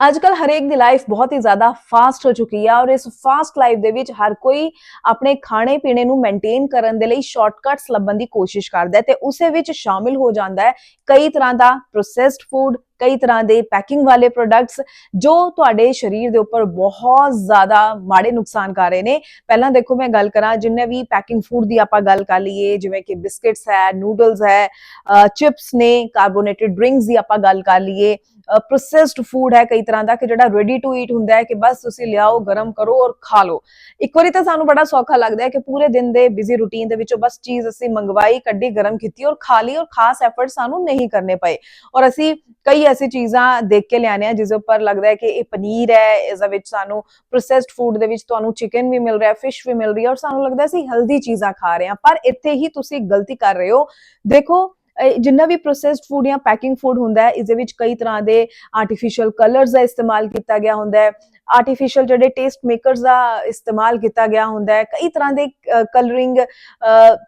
ਅੱਜ ਕੱਲ ਹਰੇਕ ਦੀ ਲਾਈਫ ਬਹੁਤ ਹੀ ਜ਼ਿਆਦਾ ਫਾਸਟ ਹੋ ਚੁੱਕੀ ਹੈ ਔਰ ਇਸ ਫਾਸਟ ਲਾਈਫ ਦੇ ਵਿੱਚ ਹਰ ਕੋਈ ਆਪਣੇ ਖਾਣੇ ਪੀਣੇ ਨੂੰ ਮੇਨਟੇਨ ਕਰਨ ਦੇ ਲਈ ਸ਼ਾਰਟਕਟਸ ਲੱਭਣ ਦੀ ਕੋਸ਼ਿਸ਼ ਕਰਦਾ ਹੈ ਤੇ ਉਸੇ ਵਿੱਚ ਸ਼ਾਮਿਲ ਹੋ ਜਾਂਦਾ ਹੈ। ਕਈ ਤਰ੍ਹਾਂ ਦਾ ਪ੍ਰੋਸੈਸਡ ਫੂਡ ਕਈ ਤਰ੍ਹਾਂ ਦੇ ਪੈਕਿੰਗ ਵਾਲੇ ਪ੍ਰੋਡਕਟਸ ਜੋ ਤੁਹਾਡੇ ਸਰੀਰ ਦੇ ਉੱਪਰ ਬਹੁਤ ਜ਼ਿਆਦਾ ਮਾੜੇ ਨੁਕਸਾਨ ਕਰ ਰਹੇ ਨੇ। ਪਹਿਲਾਂ ਦੇਖੋ ਮੈਂ ਗੱਲ ਕਰਾਂ, ਜਿੰਨੇ ਵੀ ਪੈਕਿੰਗ ਫੂਡ ਦੀ ਆਪਾਂ ਗੱਲ ਕਰ ਲਈਏ, ਜਿਵੇਂ ਕਿ ਬਿਸਕਟਸ ਹੈ ਨੂਡਲਸ ਹੈ ਚਿਪਸ ਨੇ ਕਾਰਬੋਨੇਟਡ ਡਰਿੰਕਸ ਦੀ ਆਪਾਂ ਗੱਲ ਕਰ ਲਈਏ ਪ੍ਰੋਸੈਸਡ ਫੂਡ ਹੈ ਕਈ ਤਰ੍ਹਾਂ ਦਾ ਕਿ ਜਿਹੜਾ ਰੈਡੀ ਟੂ ਈਟ ਹੁੰਦਾ ਹੈ ਕਿ ਬਸ ਤੁਸੀਂ ਲਿਆਓ, ਗਰਮ ਕਰੋ ਔਰ ਖਾ ਲਓ। ਇੱਕ ਵਾਰੀ ਤਾਂ ਸਾਨੂੰ ਬੜਾ ਸੌਖਾ ਲੱਗਦਾ ਹੈ ਕਿ ਪੂਰੇ ਦਿਨ ਦੇ ਬਿਜ਼ੀ ਰੂਟੀਨ ਦੇ ਵਿੱਚੋਂ ਬਸ ਚੀਜ਼ ਅਸੀਂ ਮੰਗਵਾਈ, ਕੱਢੀ, ਗਰਮ ਕੀਤੀ ਔਰ ਖਾ ਲਈ ਔਰ ਖਾਸ ਐਫਰਟ ਸਾਨੂੰ ਨਹੀਂ ਕਰਨੇ ਪਏ। ਔਰ ਅਸੀਂ ਕਈ ਐਸੀ ਚੀਜ਼ਾਂ ਦੇਖ ਕੇ ਲਿਆਨੇ ਆ ਜਿਸ ਉੱਪਰ ਲੱਗਦਾ ਹੈ ਕਿ ਇਹ ਪਨੀਰ ਹੈ, ਇਸ ਵਿੱਚ ਸਾਨੂੰ ਪ੍ਰੋਸੈਸਡ ਫੂਡ ਦੇ ਵਿੱਚ ਤੁਹਾਨੂੰ ਚਿਕਨ ਵੀ ਮਿਲ ਰਿਹਾ ਫਿਸ਼ ਵੀ ਮਿਲ ਰਹੀ ਹੈ ਔਰ ਸਾਨੂੰ ਲੱਗਦਾ ਸੀ ਹੈਲਦੀ ਚੀਜ਼ਾਂ ਖਾ ਰਹੇ ਹਾਂ। ਪਰ ਇੱਥੇ ਹੀ ਤੁਸੀਂ ਗਲਤੀ ਕਰ ਰਹੇ ਹੋ। ਦੇਖੋ ਜਿੰਨਾ ਵੀ ਪ੍ਰੋਸੈਸਡ ਫੂਡ ਜਾਂ ਪੈਕਿੰਗ ਫੂਡ ਹੁੰਦਾ ਹੈ ਇਸ ਦੇ ਵਿੱਚ ਕਈ ਤਰ੍ਹਾਂ ਦੇ ਆਰਟੀਫੀਸ਼ੀਅਲ ਕਲਰਸ ਦਾ ਇਸਤੇਮਾਲ ਕੀਤਾ ਗਿਆ ਹੁੰਦਾ ਹੈ। ਆਰਟੀਫੀਸ਼ੀਅਲ ਜਿਹੜੇ ਟੇਸਟ ਮੇਕਰਸ ਦਾ ਇਸਤੇਮਾਲ ਕੀਤਾ ਗਿਆ ਹੁੰਦਾ ਹੈ। ਕਈ ਤਰ੍ਹਾਂ ਦੇ ਕਲਰਿੰਗ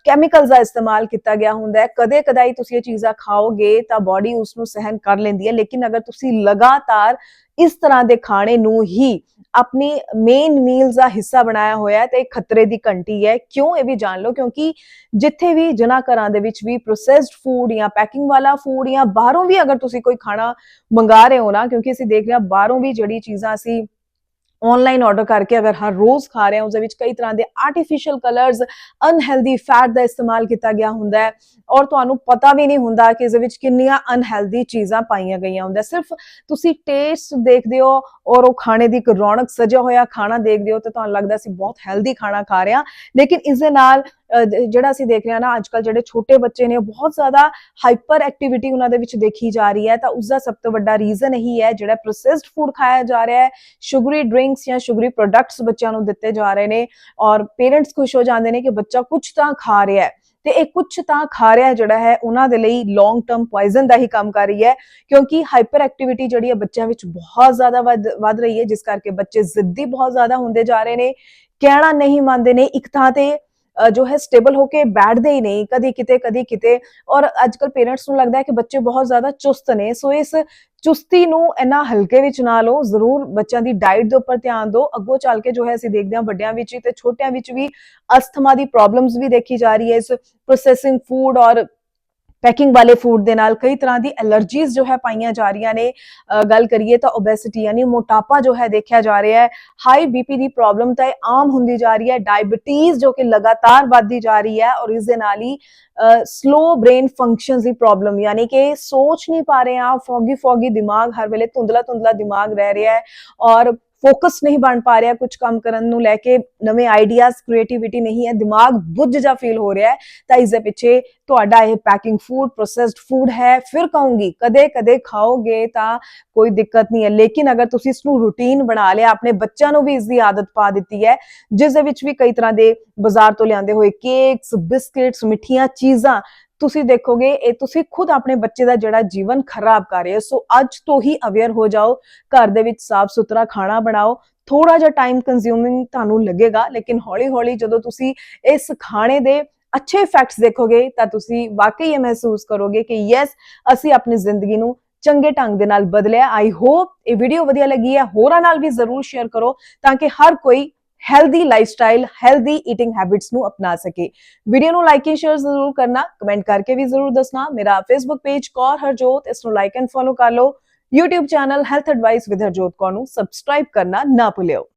ਕੈਮੀਕਲਸ ਦਾ ਇਸਤੇਮਾਲ ਕੀਤਾ ਗਿਆ ਹੁੰਦਾ ਹੈ। ਕਦੇ ਕਦਾਈ ਤੁਸੀਂ ਇਹ ਚੀਜ਼ਾਂ ਖਾਓਗੇ ਤਾਂ ਬਾਡੀ ਉਸ ਨੂੰ ਸਹਿਨ ਕਰ ਲੈਂਦੀ ਹੈ। ਲੇਕਿਨ ਅਗਰ ਤੁਸੀਂ ਲਗਾਤਾਰ ਇਸ ਤਰ੍ਹਾਂ ਦੇ ਖਾਣੇ ਨੂੰ ਹੀ ਆਪਣੀ ਮੇਨ ਮੀਲਸ ਦਾ ਹਿੱਸਾ ਬਣਾਇਆ ਹੋਇਆ ਹੈ ਤੇ ਇਹ ਖਤਰੇ ਦੀ ਘੰਟੀ ਹੈ। ਕਿਉਂ ਇਹ ਵੀ ਜਾਣ ਲਓ? ਕਿਉਂਕਿ ਜਿੱਥੇ ਵੀ ਜਨਾ ਘਰਾਂ ਦੇ ਵਿੱਚ ਵੀ ਪ੍ਰੋਸੈਸਡ ਫੂਡ ਜਾਂ ਪੈਕਿੰਗ ਵਾਲਾ ਫੂਡ ਜਾਂ ਬਾਹਰੋਂ ਵੀ ਅਗਰ ਤੁਸੀਂ ਕੋਈ ਖਾਣਾ ਮੰਗਾ ਰਹੇ ਹੋ ਨਾ, ਕਿਉਂਕਿ ਅਸੀਂ ਦੇਖ ਰਹੇ ਹਾਂ ਬਾਹਰੋਂ ਵੀ ਜਿਹੜੀ ਚੀਜ਼ਾਂ ਅਸੀਂ ਆਨਲਾਈਨ ਆਰਡਰ ਕਰਕੇ ਅਗਰ ਹਰ ਰੋਜ਼ ਖਾ ਰਹੇ ਹਾਂ ਉਸ ਦੇ ਵਿੱਚ ਕਈ ਤਰ੍ਹਾਂ ਦੇ ਆਰਟੀਫੀਸ਼ੀਅਲ ਕਲਰਸ ਅਨਹੈਲਦੀ ਫੈਟ ਦਾ ਇਸਤੇਮਾਲ ਕੀਤਾ ਗਿਆ ਹੁੰਦਾ ਹੈ ਔਰ ਤੁਹਾਨੂੰ ਪਤਾ ਵੀ ਨਹੀਂ ਹੁੰਦਾ ਕਿ ਇਸ ਵਿੱਚ ਕਿੰਨੀਆਂ ਅਨਹੈਲਦੀ ਚੀਜ਼ਾਂ ਪਾਈਆਂ ਗਈਆਂ ਹੁੰਦਾ ਸਿਰਫ ਤੁਸੀਂ ਟੇਸਟ ਦੇਖਦੇ ਹੋ ਔਰ ਉਹ ਖਾਣੇ ਦੀ ਇੱਕ ਰੌਣਕ ਸਜਿਆ ਹੋਇਆ ਖਾਣਾ ਦੇਖਦੇ ਹੋ ਤੇ ਤੁਹਾਨੂੰ ਲੱਗਦਾ ਸੀ ਬਹੁਤ ਹੈਲਦੀ ਖਾਣਾ ਖਾ ਰਹੇ ਹਾਂ, ਲੇਕਿਨ ਇਸ ਦੇ ਨਾਲ ਜਿਹੜਾ ਅਸੀਂ ਦੇਖ ਰਹੇ ਹਾਂ ਨਾ ਅੱਜ ਅੱਜਕੱਲ ਜਿਹੜੇ ਛੋਟੇ ਬੱਚੇ ਨੇ, ਉਹ ਬਹੁਤ ਜ਼ਿਆਦਾ ਹਾਈਪਰ ਐਕਟੀਵਿਟੀ ਉਹਨਾਂ ਦੇ ਵਿੱਚ ਦੇਖੀ ਜਾ ਰਹੀ ਹੈ। ਤਾਂ ਉਸ ਦਾ ਸਭ ਤੋਂ ਵੱਡਾ ਰੀਜ਼ਨ ਇਹੀ ਹੈ, ਜਿਹੜਾ ਪ੍ਰੋਸੈਸਡ ਫੂਡ ਖਾਇਆ ਜਾ ਰਿਹਾ ਹੈ ਸ਼ੂਗਰੀ ਡਰਿੰਕਸ ਜਾਂ ਸ਼ੂਗਰੀ ਪ੍ਰੋਡਕਟਸ ਬੱਚਿਆਂ ਨੂੰ ਦਿੱਤੇ ਜਾ ਰਹੇ ਨੇ ਔਰ ਪੇਰੈਂਟਸ ਖੁਸ਼ ਹੋ ਜਾਂਦੇ ਨੇ ਕਿ ਬੱਚਾ ਕੁਝ ਤਾਂ ਖਾ ਰਿਹਾ ਹੈ। ਤੇ ਇਹ ਕੁਝ ਤਾਂ ਖਾ ਰਿਹਾ ਜਿਹੜਾ ਹੈ, ਉਹਨਾਂ ਦੇ ਲਈ ਲੌਂਗ ਟਰਮ ਪੋਇਜ਼ਨ ਦਾ ਹੀ ਕੰਮ ਕਰ ਰਹੀ ਹੈ, ਕਿਉਂਕਿ ਹਾਈਪਰ ਐਕਟੀਵਿਟੀ ਜਿਹੜੀ ਹੈ ਬੱਚਿਆਂ ਵਿੱਚ ਬਹੁਤ ਜ਼ਿਆਦਾ ਵੱਧ ਵੱਧ ਰਹੀ ਹੈ, ਜਿਸ ਕਰਕੇ ਬੱਚੇ ਜ਼ਿੱਦੀ ਬਹੁਤ ਜ਼ਿਆਦਾ ਹੁੰਦੇ ਜਾ ਰਹੇ ਨੇ, ਕਹਿਣਾ ਨਹੀਂ ਮੰਨਦੇ ਨੇ, ਇੱਕ ਥਾਂ ਤੇ ਜੋ ਹੈ ਸਟੇਬਲ ਹੋ ਕੇ ਬੈਠਦੇ ਹੀ ਨਹੀਂ, ਕਦੀ ਕਿਤੇ ਕਦੀ ਕਿਤੇ। ਔਰ ਅੱਜਕੱਲ ਪੇਰੈਂਟਸ ਨੂੰ ਲੱਗਦਾ ਹੈ ਕਿ ਬੱਚੇ ਬਹੁਤ ਜ਼ਿਆਦਾ ਚੁਸਤ ਨੇ। ਸੋ ਇਸ ਚੁਸਤੀ ਨੂੰ ਇੰਨਾ ਹਲਕੇ ਵਿੱਚ ਨਾ ਲਓ। ਜ਼ਰੂਰ ਬੱਚਿਆਂ ਦੀ ਡਾਈਟ ਦੇ ਉੱਪਰ ਧਿਆਨ ਦਿਓ। ਅੱਗੋਂ ਚੱਲ ਕੇ ਜੋ ਹੈ ਅਸੀਂ ਦੇਖਦੇ ਹਾਂ ਵੱਡਿਆਂ ਵਿੱਚ ਤੇ ਛੋਟਿਆਂ ਵਿੱਚ ਵੀ ਅਸਥਮਾ ਦੀ ਪ੍ਰੋਬਲਮਸ ਵੀ ਦੇਖੀ ਜਾ ਰਹੀ ਹੈ। ਇਸ ਪ੍ਰੋਸੈਸਿੰਗ ਫੂਡ ਔਰ ਪੈਕਿੰਗ ਵਾਲੇ ਫੂਡ ਦੇ ਨਾਲ ਕਈ ਤਰ੍ਹਾਂ ਦੀ ਐਲਰਜੀਜ਼ ਜੋ ਹੈ ਪਾਈਆਂ ਜਾ ਰਹੀਆਂ ਨੇ। ਗੱਲ ਕਰੀਏ ਤਾਂ ਓਬੈਸਿਟੀ ਯਾਨੀ ਮੋਟਾਪਾ ਜੋ ਹੈ ਦੇਖਿਆ ਜਾ ਰਿਹਾ ਹੈ। ਹਾਈ ਬੀਪੀ ਦੀ ਪ੍ਰੋਬਲਮ ਤਾਂ ਇਹ ਆਮ ਹੁੰਦੀ ਜਾ ਰਹੀ ਹੈ। ਡਾਇਬੀਟੀਜ਼ ਜੋ ਕਿ ਲਗਾਤਾਰ ਵੱਧਦੀ ਜਾ ਰਹੀ ਹੈ ਔਰ ਇਸ ਦੇ ਨਾਲ ਹੀ ਸਲੋ ਬ੍ਰੇਨ ਫੰਕਸ਼ਨਸ ਦੀ ਪ੍ਰੋਬਲਮ ਯਾਨੀ ਕਿ ਸੋਚ ਨਹੀਂ ਪਾ ਰਹੇ ਆ ਫੌਗੀ ਫੋਗੀ ਦਿਮਾਗ ਹਰ ਵੇਲੇ ਧੁੰਦਲਾ ਧੁੰਦਲਾ ਦਿਮਾਗ ਰਹਿ ਰਿਹਾ ਹੈ ਔਰ ਫੋਕਸ ਨਹੀਂ ਬਣ ਪਾ ਰਿਹਾ ਕੁਝ ਕੰਮ ਕਰਨ ਨੂੰ ਲੈ ਕੇ, ਨਵੇਂ ਆਈਡੀਆਜ਼ ਕ੍ਰੀਏਟੀਵਿਟੀ ਨਹੀਂ ਹੈ, ਦਿਮਾਗ ਬੁੱਝ ਜਾ ਫੀਲ ਹੋ ਰਿਹਾ ਹੈ, ਤਾਂ ਇਸ ਦੇ ਪਿੱਛੇ ਤੁਹਾਡਾ ਇਹ ਪੈਕਿੰਗ ਫੂਡ ਪ੍ਰੋਸੈਸਡ ਫੂਡ ਹੈ। ਫਿਰ ਕਹੂੰਗੀ, ਕਦੇ ਕਦੇ ਖਾਓਗੇ ਤਾਂ ਕੋਈ ਦਿੱਕਤ ਨਹੀਂ ਹੈ। ਲੇਕਿਨ ਅਗਰ ਤੁਸੀਂ ਇਸ ਨੂੰ ਰੂਟੀਨ ਬਣਾ ਲਿਆ, ਆਪਣੇ ਬੱਚਿਆਂ ਨੂੰ ਵੀ ਇਸ ਦੀ ਆਦਤ ਪਾ ਦਿੱਤੀ ਹੈ, ਜਿਸ ਦੇ ਵਿੱਚ ਵੀ ਕਈ ਤਰ੍ਹਾਂ ਦੇ ਬਾਜ਼ਾਰ ਤੋਂ ਲਿਆਂਦੇ ਹੋਏ ਕੇਕਸ ਬਿਸਕਿਟਸ ਮਿੱਠੀਆਂ ਚੀਜ਼ਾਂ ਤੁਸੀਂ ਦੇਖੋਗੇ, ਇਹ ਤੁਸੀਂ ਖੁਦ ਆਪਣੇ ਬੱਚੇ ਦਾ ਜਿਹੜਾ ਜੀਵਨ ਖਰਾਬ ਕਰ ਰਹੇ ਹੋ, ਸੋ ਅੱਜ ਤੋਂ ਹੀ ਅਵੇਅਰ ਹੋ ਜਾਓ, ਘਰ ਦੇ ਵਿੱਚ ਸਾਫ਼ ਸੁਥਰਾ ਖਾਣਾ ਬਣਾਓ ਥੋੜਾ ਜਿਹਾ ਟਾਈਮ ਕੰਜ਼ਿਊਮਿੰਗ ਤੁਹਾਨੂੰ ਲੱਗੇਗਾ, ਲੇਕਿਨ ਹੌਲੀ ਹੌਲੀ ਜਦੋਂ ਤੁਸੀਂ ਇਸ ਖਾਣੇ ਦੇ ਅੱਛੇ ਇਫੈਕਟਸ ਦੇਖੋਗੇ, ਤਾਂ ਤੁਸੀਂ ਵਾਕਈ ਇਹ ਮਹਿਸੂਸ ਕਰੋਗੇ ਕਿ ਯੈਸ ਅਸੀਂ ਆਪਣੀ ਜ਼ਿੰਦਗੀ ਨੂੰ ਚੰਗੇ ਢੰਗ ਦੇ ਨਾਲ ਬਦਲਿਆ। ਆਈ ਹੋਪ ਇਹ ਵੀਡੀਓ ਵਧੀਆ ਲੱਗੀ ਹੈ। ਹੋਰਾਂ ਨਾਲ ਵੀ ਜ਼ਰੂਰ ਸ਼ੇਅਰ ਕਰੋ, ਤਾਂ ਕਿ ਹਰ ਕੋਈ healthy lifestyle healthy eating habits ਨੂੰ ਅਪਣਾ ਸਕੇ। ਵੀਡੀਓ ਨੂੰ ਲਾਈਕ ਐਂਡ ਸ਼ੇਅਰ ਜ਼ਰੂਰ ਕਰਨਾ ਕਮੈਂਟ ਕਰਕੇ ਵੀ ਜ਼ਰੂਰ ਦੱਸਣਾ। ਮੇਰਾ ਫੇਸਬੁੱਕ ਪੇਜ ਕੌਰ ਹਰਜੋਤ, ਇਸ ਨੂੰ ਲਾਈਕ ਐਂਡ ਫੋਲੋ ਕਰ ਲਓ। YouTube channel health advice with Harjot Kaur ਨੂੰ ਸਬਸਕ੍ਰਾਈਬ ਕਰਨਾ ਨਾ ਭੁੱਲਿਓ।